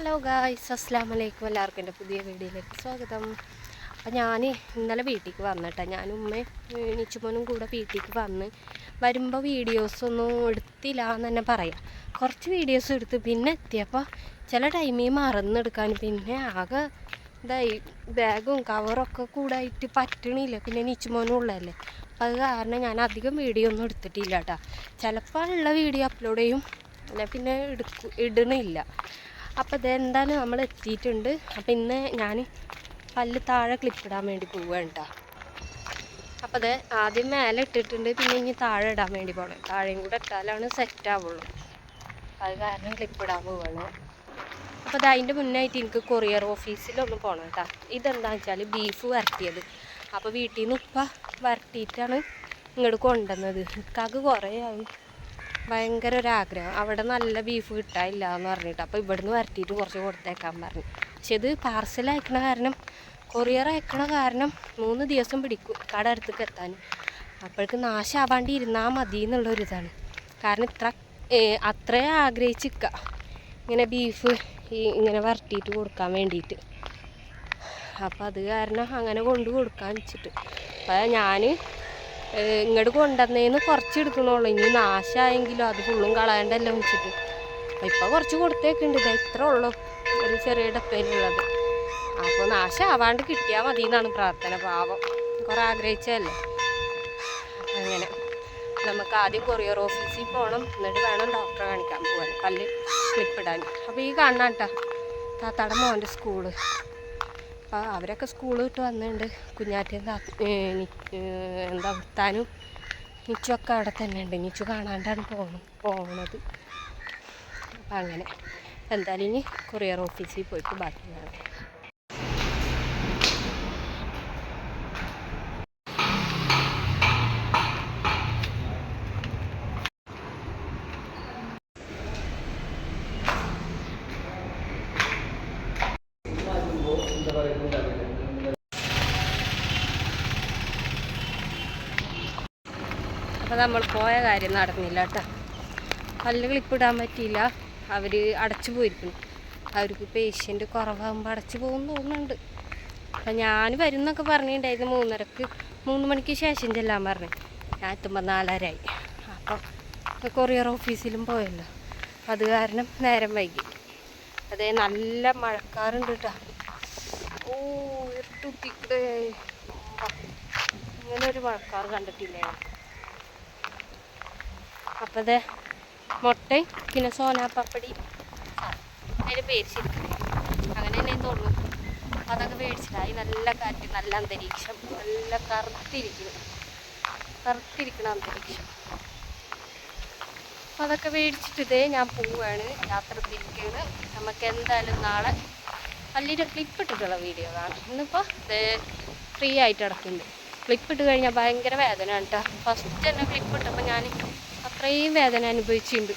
Hello guys അസ്സാം വലൈക്കും എല്ലാവർക്കും എന്റെ പുതിയ വീഡിയോയിലേക്ക് സ്വാഗതം. അപ്പം ഞാൻ ഇന്നലെ വീട്ടിലേക്ക് വന്നിട്ടാ ഞാൻ ഉമ്മയും നിച്ചുമോനും കൂടെ വീട്ടിലേക്ക് വന്ന് വരുമ്പോൾ വീഡിയോസൊന്നും എടുത്തില്ല എന്ന് തന്നെ പറയാം. കുറച്ച് വീഡിയോസ് എടുത്ത് പിന്നെ എത്തിയപ്പോൾ ചില ടൈമിൽ മറന്നെടുക്കാൻ പിന്നെ ആകെ ഇതായി. ബാഗും കവറൊക്കെ കൂടായിട്ട് പറ്റണില്ല. പിന്നെ നിച്ചുമോനും ഉള്ളതല്ലേ. അപ്പം അത് കാരണം ഞാൻ അധികം വീഡിയോ ഒന്നും എടുത്തിട്ടില്ല കേട്ടോ. ചിലപ്പോൾ ഉള്ള വീഡിയോ അപ്ലോഡ് ചെയ്യും. പിന്നെ എടുക്കും ഇടണില്ല. അപ്പോൾ ഇതെന്തായാലും നമ്മൾ എത്തിയിട്ടുണ്ട്. അപ്പോൾ ഇന്ന് ഞാൻ പല്ല് താഴെ ക്ലിപ്പ് ഇടാൻ വേണ്ടി പോവുകയാണ് കേട്ടോ അപ്പോൾ അത് ആദ്യം മേലെ ഇട്ടിട്ടുണ്ട് പിന്നെ ഇനി താഴെ ഇടാൻ വേണ്ടി പോകണം താഴെയും കൂടെ ഇട്ടാലാണ് സെറ്റ് ആവുള്ളൂ. അത് കാരണം ക്ലിപ്പ് ഇടാൻ പോവുകയാണ് അപ്പോൾ അത് അതിന്റെ മുന്നായിട്ട് എനിക്ക് കൊറിയർ ഓഫീസിലൊന്ന് പോകണം കേട്ടോ ഇതെന്താണെന്ന് വെച്ചാൽ ബീഫ് വരട്ടിയത്. അപ്പോൾ വീട്ടിൽ നിന്ന് ഉപ്പ വരട്ടിയിട്ടാണ് ഇങ്ങോട്ട് കൊണ്ടുവന്നത്. ഇക്കാക്ക് കുറേ ആയി. ഭയങ്കര ഒരാഗ്രഹം അവിടെ നല്ല ബീഫ് കിട്ടാനില്ല എന്ന് പറഞ്ഞിട്ട്. അപ്പോൾ ഇവിടുന്ന് വരട്ടിയിട്ട് കുറച്ച് കൊടുത്തേക്കാൻ പറഞ്ഞു. പക്ഷെ ഇത് പാർസൽ അയക്കണ കാരണം കൊറിയർ അയക്കണ കാരണം മൂന്ന് ദിവസം പിടിക്കും കട അടുത്തേക്ക് എത്താൻ. അപ്പോഴേക്ക് നാശാവാണ്ട് ഇരുന്നാൽ മതി എന്നുള്ളൊരിതാണ് കാരണം ഇത്ര അത്രേ അത്രയും ആഗ്രഹിച്ചിക്ക. ഇങ്ങനെ ബീഫ് ഈ ഇങ്ങനെ വരട്ടിയിട്ട് കൊടുക്കാൻ വേണ്ടിയിട്ട് അപ്പം അത് കാരണം അങ്ങനെ കൊണ്ട് കൊടുക്കാൻ വെച്ചിട്ട്. അപ്പം ഞാൻ ഇങ്ങോട്ട് കൊണ്ടുവന്നേന്ന് കുറച്ച് എടുക്കണുള്ളൂ. ഇനി നാശമായെങ്കിലും അത് ഫുള്ളും കളയണ്ടല്ലോ വെച്ചിട്ട്. അപ്പം ഇപ്പം കുറച്ച് കൊടുത്തേക്കുണ്ട്. ഇതാ ഇത്ര ഉള്ളൂ. ഒരു ചെറിയ ഡപ്പയിലുള്ളത് അപ്പോൾ നാശമാവാണ്ട് കിട്ടിയാൽ മതി എന്നാണ് പ്രാർത്ഥന പാവം കുറേ ആഗ്രഹിച്ചതല്ലേ? അങ്ങനെ. നമുക്ക് ആദ്യം കൊറിയർ ഓഫീസിൽ പോകണം എന്നിട്ട് വേണം ഡോക്ടറെ കാണിക്കാൻ പോകാൻ പല്ല് ക്ലിപ്പിടാൻ അപ്പോൾ ഈ കാണാൻ കേട്ടോ താത്താടെ മോന്റെ സ്കൂൾ അപ്പോൾ അവരൊക്കെ സ്കൂൾ വിട്ട് വന്നിട്ടുണ്ട് കുഞ്ഞാറ്റയും എന്താ ഉത്താനും നിച്ചുമൊക്കെ അവിടെ തന്നെ ഉണ്ട് നിച്ചു കാണാണ്ടാണ് പോകണം പോണത്. അപ്പം അങ്ങനെ. എന്തായാലും ഇനി കൊറിയർ ഓഫീസിൽ പോയിട്ട് ബാക്കി കാണാം. അപ്പോൾ നമ്മൾ പോയ കാര്യം നടന്നില്ല കേട്ടോ പല്ല് ക്ലിപ്പിടാൻ പറ്റിയില്ല. അവർ അടച്ചു പോയിരിക്കുന്നു. അവർക്ക് പേഷ്യന്റ് കുറവാകുമ്പോൾ അടച്ചു പോകും തോന്നുന്നുണ്ട്. അപ്പം ഞാൻ വരുന്നൊക്കെ പറഞ്ഞിട്ടുണ്ടായിരുന്നു. മൂന്നരക്ക് മൂന്ന് മണിക്ക് ശേഷം ചെല്ലാൻ പറഞ്ഞു. ഞാൻ എത്തുമ്പോൾ നാലരയായി. അപ്പോൾ കൊറിയർ ഓഫീസിലും പോയല്ലോ. അത് കാരണം നേരം വൈകി. അതേ നല്ല മഴക്കാറുണ്ട് കേട്ടോ ഓ ഇരുട്ടുത്തിക്കടേ ഇങ്ങനെ ഒരു മഴക്കാർ കണ്ടിട്ടില്ല? ഞാൻ അപ്പം അത് മുട്ടയും പിന്നെ സോനാപ്പപ്പടി. അതിന്റെ പേര് ശരിക്കും അങ്ങനെ തന്നെ തോന്നുന്നു. അതൊക്കെ മേടിച്ചിട്ടായി നല്ല കാറ്റ് നല്ല അന്തരീക്ഷം നല്ല കറുത്തിരിക്കുന്നു. കറുത്തിരിക്കണ അന്തരീക്ഷം. അതൊക്കെ മേടിച്ചിട്ട് ഇതേ ഞാൻ പോവുകയാണ് യാത്ര തിരിക്കുകയാണ് നമുക്ക് എന്തായാലും നാളെ വലിയൊരു ക്ലിപ്പ് ഇട്ടിട്ടുള്ള വീഡിയോ കാണാം. ഇന്നിപ്പോൾ ഇത് ഫ്രീ ആയിട്ട് കിടക്കുന്നുണ്ട് ക്ലിപ്പ് ഇട്ട് കഴിഞ്ഞാൽ ഭയങ്കര വേദന കേട്ടോ ഫസ്റ്റ് തന്നെ ക്ലിപ്പ് ഇട്ടപ്പോൾ ഞാൻ അത്രയും വേദന അനുഭവിച്ചിട്ടുണ്ട്.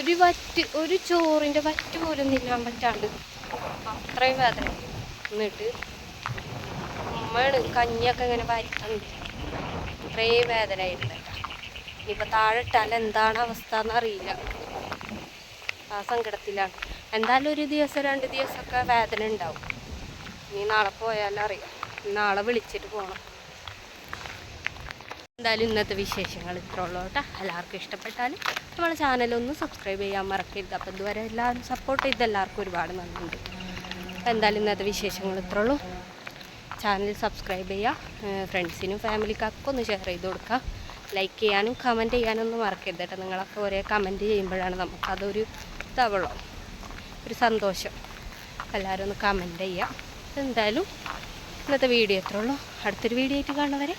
ഒരു വറ്റ് ഒരു ചോറിന്റെ വറ്റ് പോലും നില്ലാൻ പറ്റാണ്ട് അത്രയും വേദന എന്നിട്ട് ഉമ്മയാണ് കഞ്ഞിയൊക്കെ ഇങ്ങനെ വാരിത്തന്നത്. അത്രയും വേദന ആയിരുന്നു ഇനിയിപ്പോൾ താഴെ ഇട്ടാൽ എന്താണ് അവസ്ഥ എന്നറിയില്ല ആ സങ്കടത്തിലാണ്. എന്തായാലും ഒരു ദിവസം രണ്ട് ദിവസമൊക്കെ വേദന ഉണ്ടാവും. ഇനി നാളെ പോയാലറിയാം. നാളെ വിളിച്ചിട്ട് പോകണം എന്തായാലും ഇന്നത്തെ വിശേഷങ്ങൾ ഇത്ര ഉള്ളൂ കേട്ടോ. എല്ലാവർക്കും ഇഷ്ടപ്പെട്ടാൽ നമ്മളെ ചാനലൊന്ന് സബ്സ്ക്രൈബ് ചെയ്യാൻ മറക്കരുത്. അപ്പോൾ ഇതുവരെ എല്ലാവരും സപ്പോർട്ട് ചെയ്ത് എല്ലാവർക്കും ഒരുപാട് നന്ദിയുണ്ട്. എന്തായാലും ഇന്നത്തെ വിശേഷങ്ങൾ ഇത്ര ഉള്ളൂ. ചാനൽ സബ്സ്ക്രൈബ് ചെയ്യുക ഫ്രണ്ട്സിനും ഫാമിലിക്കൊക്കെ ഒന്ന് ഷെയർ ചെയ്ത് കൊടുക്കുക ലൈക്ക് ചെയ്യാനും കമന്റ് ചെയ്യാനൊന്നും മറക്കരുത് കേട്ടോ. നിങ്ങളൊക്കെ ഒരേ കമന്റ് ചെയ്യുമ്പോഴാണ് നമുക്കതൊരു ഇതാവുള്ളൂ. ഒരു സന്തോഷം. എല്ലാവരും ഒന്ന് കമന്റ് ചെയ്യുക എന്തായാലും ഇന്നത്തെ വീഡിയോ എത്ര ഉള്ളൂ. അടുത്തൊരു വീഡിയോ ആയിട്ട് കാണുന്നവരെ